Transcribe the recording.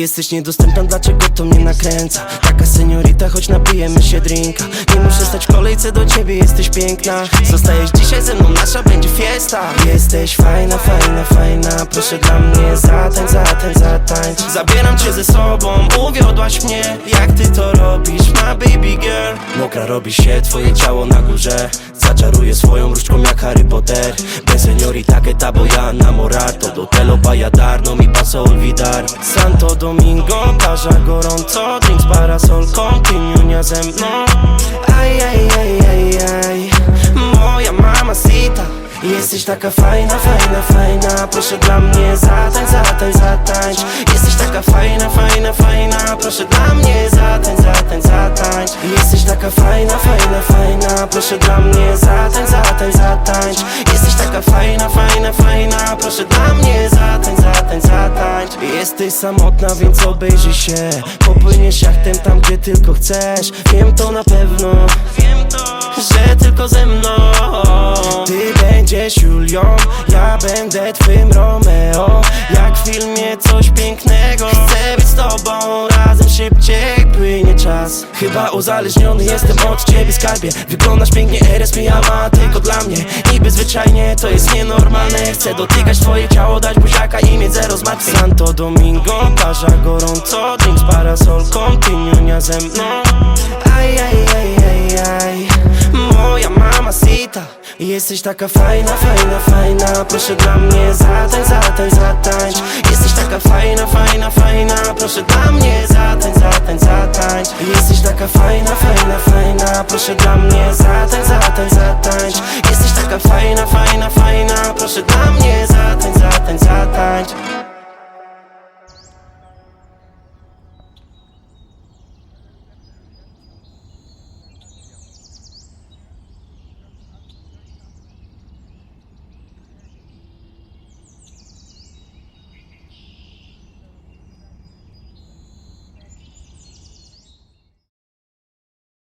Jesteś niedostępna, dlaczego to mnie nakręca? Taka seniorita, choć napijemy się drinka Nie muszę stać w kolejce do ciebie, jesteś piękna Zostajesz dzisiaj ze mną, nasza będzie fiesta Jesteś fajna, fajna, fajna Proszę dla mnie zatańcz, zatańcz, zatańcz Zabieram cię ze sobą, uwiodłaś mnie. Jak ty to robisz, my baby girl? Mokra robi się twoje ciało na górze. Zaczaruję swoją różdżką jak Harry Potter. Ben seniorita que ta voy a enamorar Todo te lo vaya no mi paso olvidar Santo Domingo, plaża gorąco. Drink z parasolką, pieniunia ze mną. Aj, Jesteś taka fajna, fajna, fajna Proszę dla mnie zatańcz, zatańcz, zatańcz Jesteś taka fajna, fajna, fajna Proszę dla mnie zatańcz, zatańcz, zatańcz Jesteś taka fajna, fajna, fajna Proszę dla mnie zatańcz, zatańcz, zatańcz Jesteś taka fajna, fajna, fajna Proszę dla mnie zatańcz, zatańcz, zatańcz Jesteś samotna, więc obejrzyj się. Popłyniesz jachtem tam, gdzie tylko chcesz. Wiem to na pewno Wiem to, że tylko ze mną ja będę twym Romeo. Jak w filmie coś pięknego. Chcę być z tobą, razem szybciej płynie czas. Chyba uzależniony jestem od ciebie skarbie. Wyglądasz pięknie, RS ma tylko dla mnie. Niby zwyczajnie, to jest nienormalne. Chcę dotykać twoje ciało, dać buziaka i mieć zero zmartwień Santo Domingo, plaża gorąco Drink z parasolką, pieniunia ze mną. Aj, Jesteś taka fajna, fajna, fajna. Proszę dla mnie zatańcz, zatańcz, zatańcz Jesteś taka fajna, fajna, fajna. Proszę dla mnie zatańcz, zatańcz, zatańcz Jesteś taka fajna, fajna, fajna. Proszę dla mnie zatańcz, zatańcz, zatańcz Jesteś taka fajna, fajna,